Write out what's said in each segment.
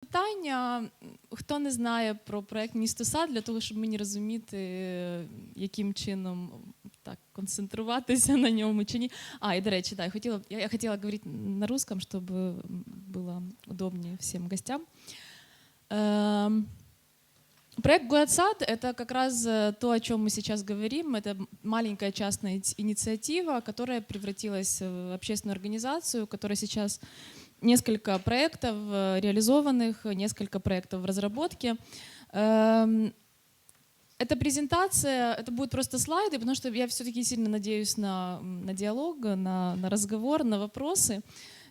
Питання, хто не знає про проект Місто Сад, для того, щоб мені розуміти, е, яким чином так концентруватися на ньому чи ні. А, і до речі, да, я хотіла, я, я хотіла говорити на русском, щоб було удобнее всім гостям. Эм, Проект «Город Сад» — это как раз э, то, о чем мы сейчас говорим. Это маленькая частная ини- инициатива, которая превратилась в общественную организацию, которая сейчас несколько проектов э, реализованных, несколько проектов в разработке. Эм, Эта презентация, это будут просто слайды, потому что я все-таки сильно надеюсь на, на диалог, на, на разговор, на вопросы.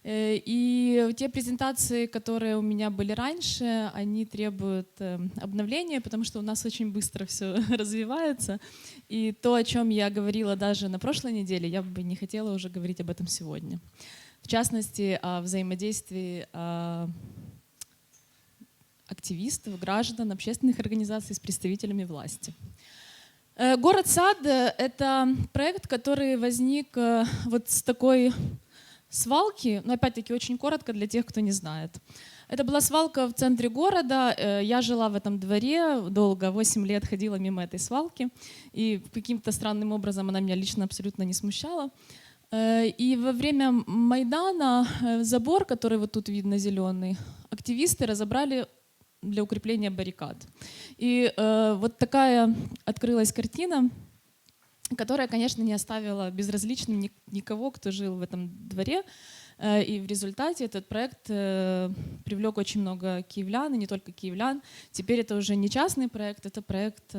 Э, И те презентации, которые у меня были раньше, они требуют э, обновления, потому что у нас очень быстро все развивается. И то, о чем я говорила даже на прошлой неделе, я бы не хотела уже говорить об этом сегодня. Частности, о взаимодействии а, активистов, граждан, общественных организаций с представителями власти. Э, Город Сад э, — это проект, который возник э, вот с такой свалки, но опять-таки очень коротко для тех, кто не знает. Это была свалка в центре города. Я жила в этом дворе долго, 8 лет ходила мимо этой свалки, и каким-то странным образом она меня лично абсолютно не смущала. Э, И во время Майдана э, забор, который вот тут видно зеленый, активисты разобрали для укрепления баррикад. И э, вот такая открылась картина, которая, конечно, не оставила безразличным ни- никого, кто жил в этом дворе. Э, И в результате этот проект привлек очень много киевлян, и не только киевлян. Теперь это уже не частный проект, это проект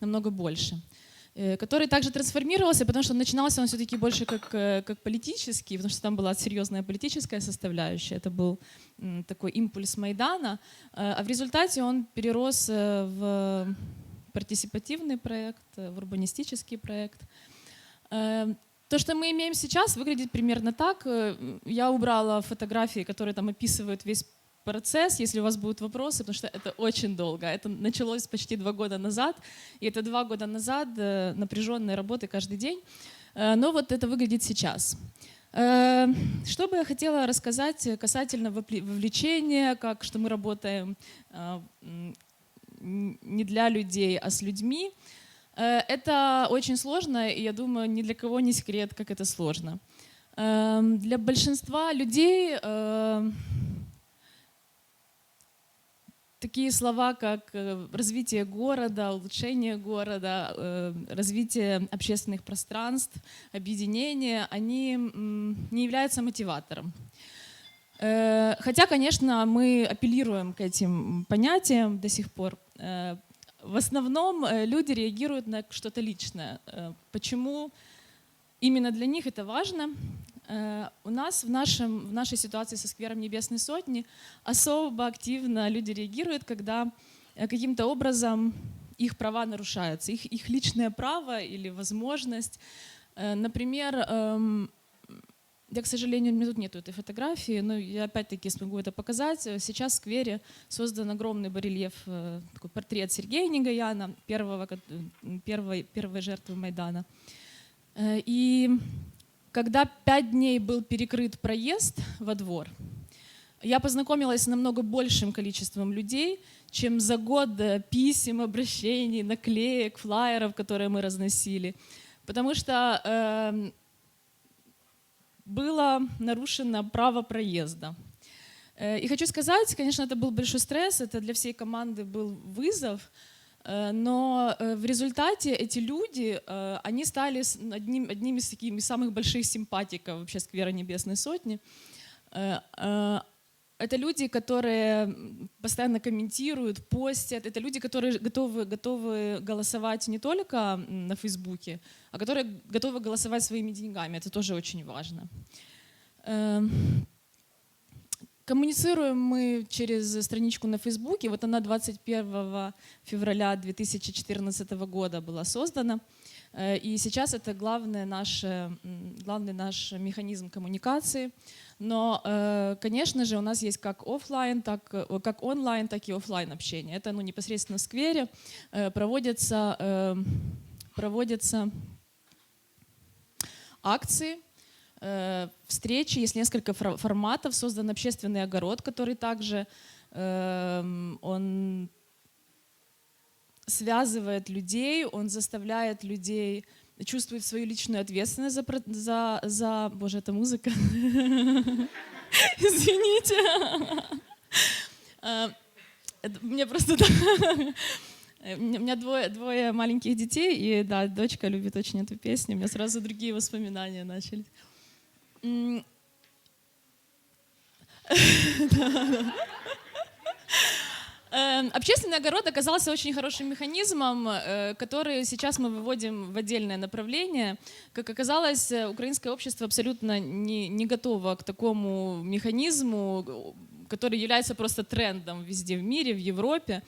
намного больше который также трансформировался, потому что начинался он все-таки больше как, э, как политический, потому что там была серьезная политическая составляющая, это был такой импульс Майдана, Э, а в результате он перерос э, в партисипативный проект, э, в урбанистический проект. Э, То, что мы имеем сейчас, выглядит примерно так. Э, Я убрала фотографии, которые там описывают весь процесс, если у вас будут вопросы, потому что это очень долго. Это началось почти два года назад, и это два года назад э, напряженной работы каждый день. Э, Но вот это выглядит сейчас. Э, Что бы я хотела рассказать касательно вовлечения, как что мы работаем не для людей, а с людьми. Это очень сложно, и я думаю, ни для кого не секрет, как это сложно. Эм, Для большинства людей такие слова, как э, развитие города, улучшение города, э, развитие общественных пространств, объединение, они не являются мотиватором. Э, Хотя, конечно, мы апеллируем к этим понятиям до сих пор. В основном люди реагируют на что-то личное. Почему именно для них это важно? Э, У нас в, нашем, в нашей ситуации со сквером Небесной Сотни особо активно люди реагируют, когда э, каким-то образом их права нарушаются, их, их личное право или возможность. Э, Например, эм, я, к сожалению, у меня тут нету этой фотографии, но я опять-таки смогу это показать. Сейчас в сквере создан огромный барельеф, такой портрет Сергея Негаяна, первого, первой, первой жертвы Майдана. И когда пять дней был перекрыт проезд во двор, я познакомилась с намного большим количеством людей, чем за год э, писем, обращений, наклеек, флаеров, которые мы разносили. Потому что эм, было нарушено право проезда. Э, И хочу сказать, конечно, это был большой стресс, это для всей команды был вызов, э, но э, в результате эти люди, э, они стали одним, одним из таких из самых больших симпатиков вообще Сквера Небесной Сотни. Э, э, Это люди, которые постоянно комментируют, постят. Это люди, которые готовы, готовы голосовать не только на Фейсбуке, а которые готовы голосовать своими деньгами. Это тоже очень важно. Коммуницируем мы через страничку на Фейсбуке. Вот она 21 февраля 2014 года была создана. Э, И сейчас это главное наше, м, главный наш механизм коммуникации. Но, э, конечно же, у нас есть как офлайн, так как онлайн, так и офлайн общение. Это ну, непосредственно в сквере э, проводятся, проводятся акции, встречи, есть несколько фор- форматов, создан общественный огород, который также эм, он связывает людей, он заставляет людей чувствовать свою личную ответственность за, за, за... Боже, это музыка. Извините. Э, мне просто... У меня двое, двое маленьких детей, и да, дочка любит очень эту песню. У меня сразу другие воспоминания начались. Эм, общественный огород оказался очень хорошим механизмом, э, который сейчас мы выводим в отдельное направление. Как оказалось, э, украинское общество абсолютно не, не готово к такому механизму, который является просто трендом везде в мире, в Европе.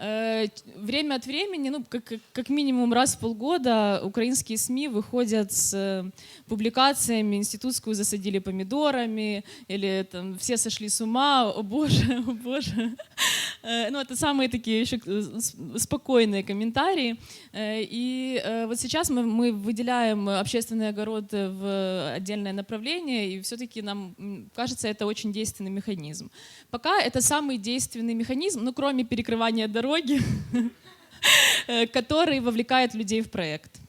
Э, время от времени, ну, как, как минимум раз в полгода, украинские СМИ выходят с э, публикациями «Институтскую засадили помидорами» или там «Все сошли с ума», «О боже, о боже». Э, ну, это самые такие еще спокойные комментарии. И вот сейчас мы, мы выделяем общественный огород в отдельное направление, и все-таки нам кажется, это очень действенный механизм. Пока это самый действенный механизм, ну, кроме перекрывания дорог, дороги, который вовлекает людей в проект.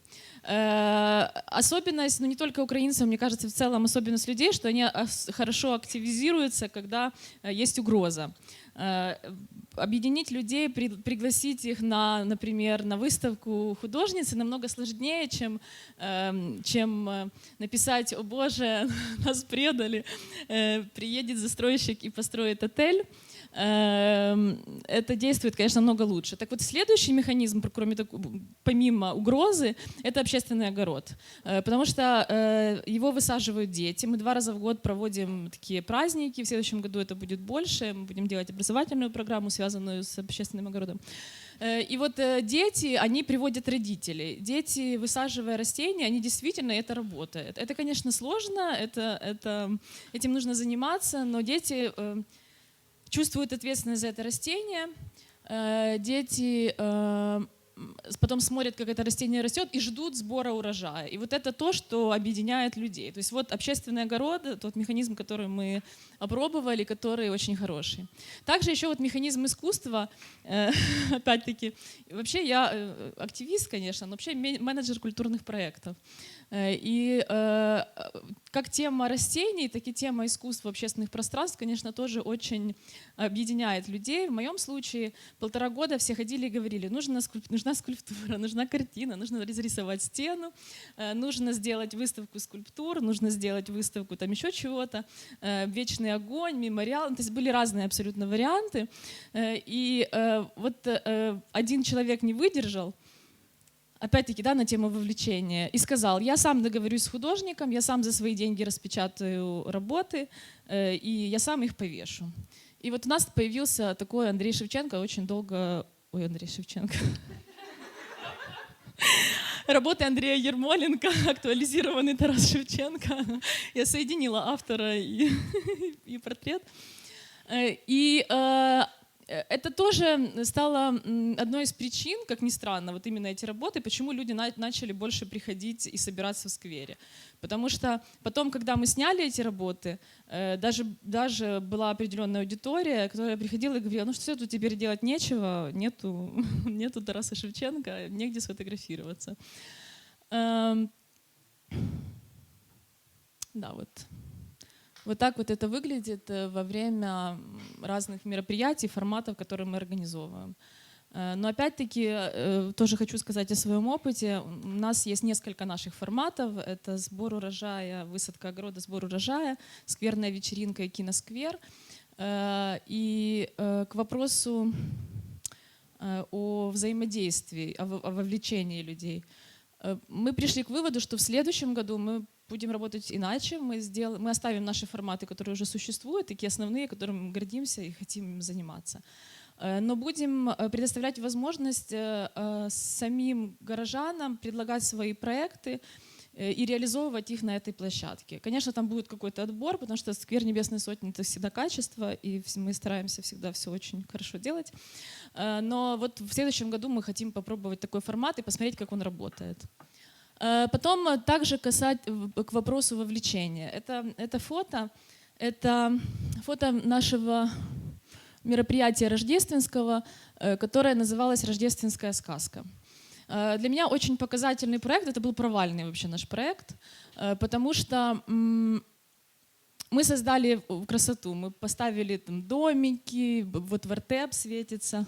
Э, особенность, ну не только украинцев, мне кажется, в целом особенность людей, что они хорошо активизируются, когда э, есть угроза. Э, объединить людей, пригласить их на, например, на выставку художницы намного сложнее, чем, эм, чем написать «О боже, нас предали», приедет застройщик и построит отель. Эм, это действует, конечно, много лучше. Так вот, следующий механизм, кроме помимо угрозы, это общественный огород. Э, потому что э, его высаживают дети. Мы два раза в год проводим такие праздники. В следующем году это будет больше. Мы будем делать образовательную программу, связанную с общественным огородом. Э, и вот дети, они приводят родителей. Дети, высаживая растения, они действительно, это работает. Это, конечно, сложно, это, это, этим нужно заниматься, но дети чувствуют ответственность за это растение. Э, дети э, потом смотрят, как это растение растет, и ждут сбора урожая. И вот это то, что объединяет людей. То есть вот общественный огород, тот механизм, который мы опробовали, который очень хороший. Также еще вот механизм искусства, э, опять-таки, вообще я активист, конечно, но вообще менеджер культурных проектов. Э, и э, как тема растений, так и тема искусства общественных пространств, конечно, тоже очень объединяет людей. В моем случае полтора года все ходили и говорили, нужна, скульп... нужна скульптура, нужна картина, нужно разрисовать стену, э, нужно сделать выставку скульптур, нужно сделать выставку там еще чего-то, вечный огонь, мемориал. То есть были разные абсолютно варианты. И вот один человек не выдержал, опять-таки, да, на тему вовлечения, и сказал, я сам договорюсь с художником, я сам за свои деньги распечатаю работы, э, и я сам их повешу. И вот у нас появился такой Андрей Шевченко, очень долго... Ой, Андрей Шевченко. Работы Андрея Ермоленко, актуализированный Тарас Шевченко. Я соединила автора и, и портрет. Э, и э, это тоже стало одной из причин, как ни странно, вот именно эти работы, почему люди начали больше приходить и собираться в сквере. Потому что потом, когда мы сняли эти работы, э, даже, даже была определенная аудитория, которая приходила и говорила, ну что тут теперь делать нечего, нету, нету Тараса Шевченко, негде сфотографироваться. Эм, да, вот. Вот так вот это выглядит э, во время разных мероприятий, форматов, которые мы организовываем. Э, но опять-таки э, тоже хочу сказать о своем опыте. У нас есть несколько наших форматов. Это сбор урожая, высадка огорода, сбор урожая, скверная вечеринка и киносквер. И к вопросу о взаимодействии, о вовлечении людей. Мы пришли к выводу, что в следующем году мы будем работать иначе, мы, сделаем, мы оставим наши форматы, которые уже существуют, такие основные, которыми мы гордимся и хотим заниматься. Э, но будем э, предоставлять возможность э, самим горожанам предлагать свои проекты и реализовывать их на этой площадке. Конечно, там будет какой-то отбор, потому что сквер Небесной Сотни — это всегда качество, и мы стараемся всегда все очень хорошо делать. Но вот в следующем году мы хотим попробовать такой формат и посмотреть, как он работает. Э, потом э, также касать к вопросу вовлечения. Это, это фото, это фото нашего мероприятия рождественского, э, которое называлось «Рождественская сказка». Э, Для меня очень показательный проект, это был провальный вообще наш проект, э, потому что мы создали красоту, мы поставили там домики, вот вертеп светится,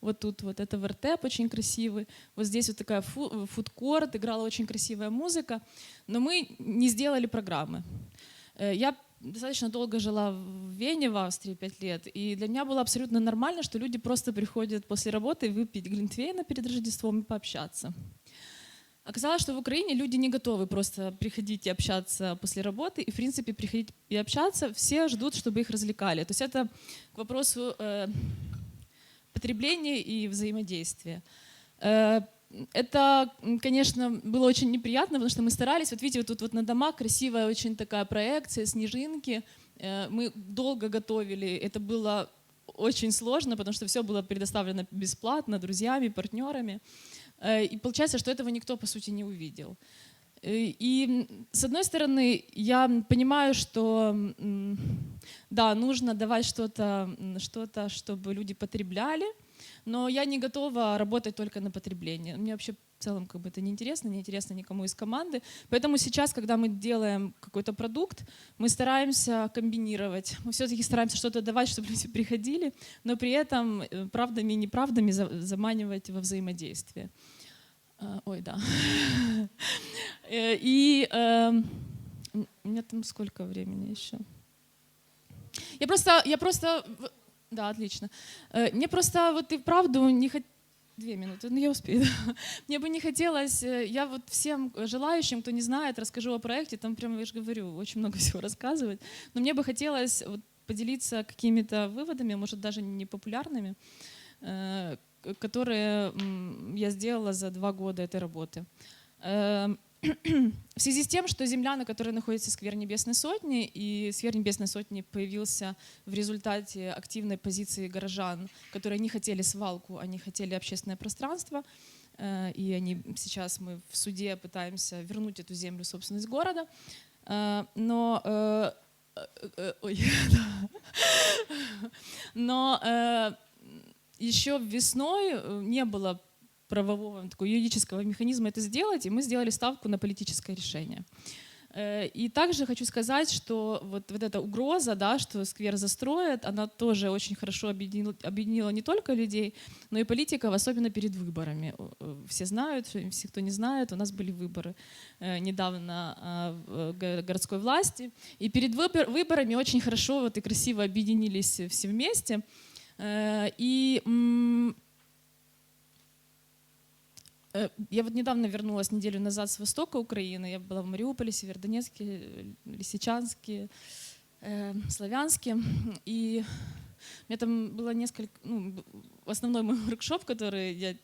вот тут вот это вертеп очень красивый, вот здесь вот такая фу- фудкорт, играла очень красивая музыка, но мы не сделали программы. Э, Я достаточно долго жила в Вене, в Австрии, пять лет, и для меня было абсолютно нормально, что люди просто приходят после работы выпить глинтвейна перед Рождеством и пообщаться. Оказалось, что в Украине люди не готовы просто приходить и общаться после работы, и, в принципе, приходить и общаться, все ждут, чтобы их развлекали. То есть это к вопросу э, потребления и взаимодействия. Э, это, конечно, было очень неприятно, потому что мы старались, вот видите, вот тут вот на домах красивая очень такая проекция, снежинки. Э, Мы долго готовили, это было очень сложно, потому что все было предоставлено бесплатно, друзьями, партнерами. Э, И получается, что этого никто, по сути, не увидел. Э, И, с одной стороны, я понимаю, что да, нужно давать что-то, что-то, чтобы люди потребляли, но я не готова работать только на потребление. Мне вообще в целом как бы это неинтересно, неинтересно никому из команды. Поэтому сейчас, когда мы делаем какой-то продукт, мы стараемся комбинировать. Мы все-таки стараемся что-то давать, чтобы люди приходили, но при этом э, правдами и неправдами за- заманивать во взаимодействие. А, Ой, да. Э, И эм, у меня там сколько времени еще? Я просто, я просто, да, отлично. Э, Мне просто вот и вправду не хот... Две минуты, ну я успею. Мне бы не хотелось, э, я вот всем желающим, кто не знает, расскажу о проекте, там прям, я же говорю, очень много всего рассказывать, но мне бы хотелось вот поделиться какими-то выводами, может даже не популярными, э, которые я сделала за два года этой работы. Э, В связи с тем, что земля, на которой находится сквер Небесной Сотни, и сквер Небесной Сотни появился в результате активной позиции горожан, которые не хотели свалку, они хотели общественное пространство, э, и они сейчас мы в суде пытаемся вернуть эту землю в собственность города. Э, Но э, но еще весной э, не было правового такого юридического механизма это сделать, и мы сделали ставку на политическое решение. Э, И также хочу сказать, что вот, вот эта угроза, да, что сквер застроят, она тоже очень хорошо объединила, объединила не только людей, но и политиков, особенно перед выборами. Э, Все знают, все, кто не знает, у нас были выборы недавно а, в го- городской власти. И перед выбор- выборами очень хорошо вот и красиво объединились все вместе. Э, И Э, Я вот недавно вернулась неделю назад с востока Украины. Я была в Мариуполе, Северодонецке, Лисичанске, э, Славянске. И у меня там было несколько... Ну, основной мой воркшоп, который я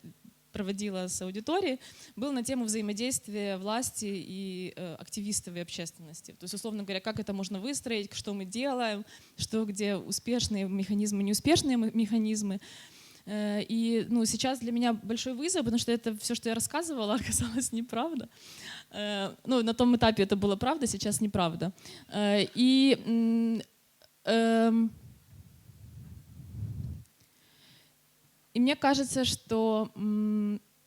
проводила с аудиторией, был на тему взаимодействия власти и э, активистов и общественности. То есть, условно говоря, как это можно выстроить, что мы делаем, что где успешные механизмы, неуспешные ме- механизмы. Э, И ну, сейчас для меня большой вызов, потому что это все, что я рассказывала, оказалось неправда. Э, Ну, на том этапе это было правда, сейчас неправда. И м, эм, и мне кажется, что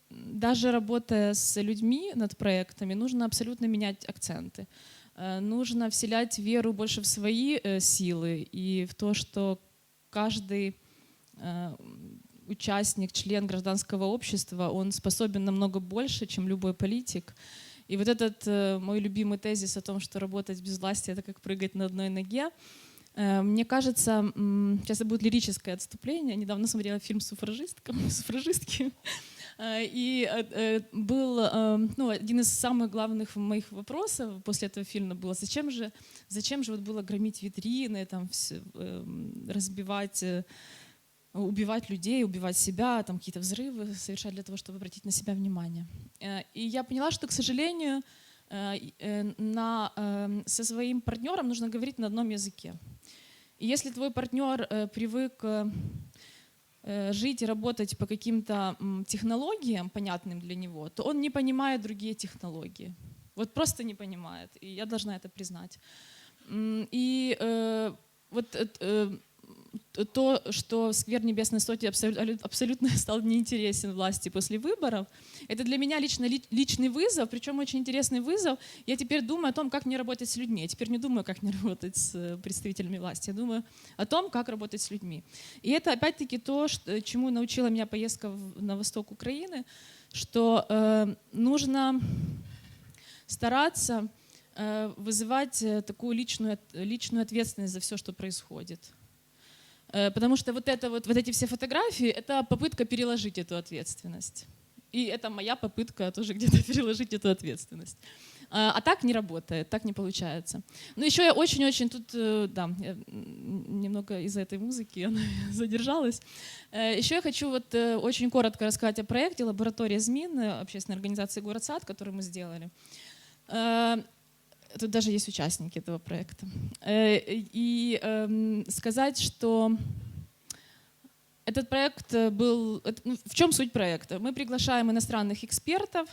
даже работая с людьми над проектами, нужно абсолютно менять акценты. Э, Нужно вселять веру больше в свои э, силы и в то, что каждый э, участник, член гражданского общества, он способен намного больше, чем любой политик. И вот этот мой любимый тезис о том, что работать без власти — это как прыгать на одной ноге, мне кажется, сейчас будет лирическое отступление. Я недавно смотрела фильм «Суфражистка», «Суфражистки». Э, И э, э, был э, ну, один из самых главных моих вопросов после этого фильма было, зачем же, зачем же вот было громить витрины, там, всё, эм, разбивать э, убивать людей, убивать себя, там какие-то взрывы совершать для того, чтобы обратить на себя внимание. Э, И я поняла, что, к сожалению, э, э, на, э, со своим партнером нужно говорить на одном языке. Если твой партнер э, привык э, э, жить и работать по каким-то технологиям, понятным для него, то он не понимает другие технологии. Вот просто не понимает. И я должна это признать. И вот то, что сквер Небесной абсолю- абсолютно стал неинтересен власти после выборов. Это для меня лично ли- личный вызов, причем очень интересный вызов. Я теперь думаю о том, как мне работать с людьми. Я теперь не думаю, как мне работать с э, представителями власти. Я думаю о том, как работать с людьми. И это опять-таки то, чему научила меня поездка на восток Украины, что э, нужно стараться э, вызывать такую личную, личную ответственность за все, что происходит. Э, Потому что вот, это вот, вот эти все фотографии — это попытка переложить эту ответственность. И это моя попытка тоже где-то переложить эту ответственность. А а так не работает, так не получается. Но еще я очень-очень тут, э, да, немного из-за этой музыки она задержалась. Э, Еще я хочу вот очень коротко рассказать о проекте «Лаборатория ЗМИН» общественной организации «Город Сад», который мы сделали. Тут даже есть участники этого проекта. Э, И эм, сказать, что этот проект э, был... ну, В чем суть проекта? Мы приглашаем иностранных экспертов,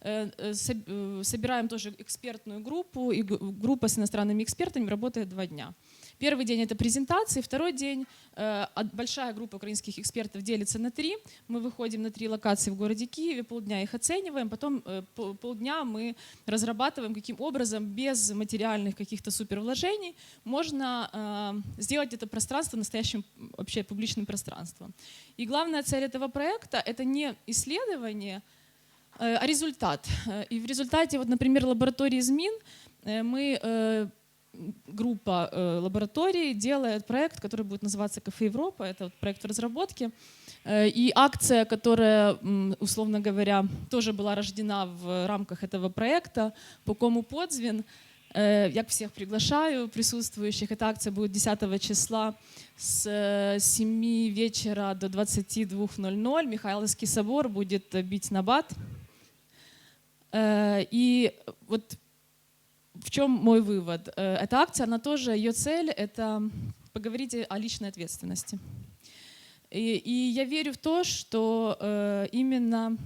э, соб- собираем тоже экспертную группу, и группа с иностранными экспертами работает два дня. Первый день это презентации, второй день э, большая группа украинских экспертов делится на три. Мы выходим на три локации в городе Киеве, полдня их оцениваем, потом э, по- полдня мы разрабатываем, каким образом без материальных каких-то супервложений можно э, сделать это пространство настоящим вообще публичным пространством. И главная цель этого проекта — это не исследование, а результат. И в результате, вот, например, лаборатории ЗМИН мы группа э, лабораторий делает проект, который будет называться «Кафе Европа». Это вот проект в разработке. Э, И акция, которая, условно говоря, тоже была рождена в рамках этого проекта по кому подзвін. Э, Я всех приглашаю присутствующих. Эта акция будет 10 числа с э, 7 вечера до 22.00. Михайловский собор будет э, бить на бат. Э, И вот в чем мой вывод? Э, Эта акция, она тоже, ее цель — это поговорить о личной ответственности. И, и я верю в то, что э, именно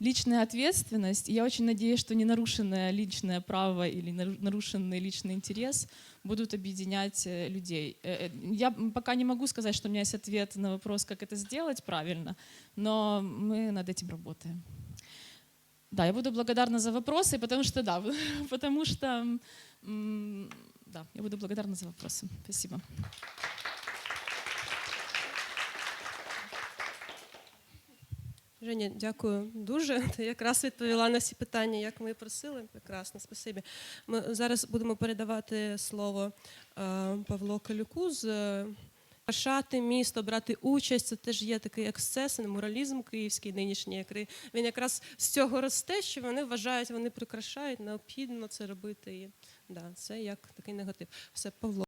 личная ответственность, я очень надеюсь, что ненарушенное личное право или нару- нарушенный личный интерес будут объединять э, людей. Э, Я пока не могу сказать, что у меня есть ответ на вопрос, как это сделать правильно, но мы над этим работаем. Да, я буду благодарна за вопросы, потому что да, потому что да, я буду благодарна за вопросы. Спасибо. Женя, дякую дуже. Ти якраз відповіла на всі питання, як ми просили. Прекрасно, спасибі. Ми зараз будемо передавати слово е, Павлу Калюку з е, місто, брати участь, це теж є такий ексцес, моралізм київський нинішній, який він якраз з цього росте, що вони вважають, вони прикрашають, необхідно це робити. І да, це як такий негатив. Все, Павло.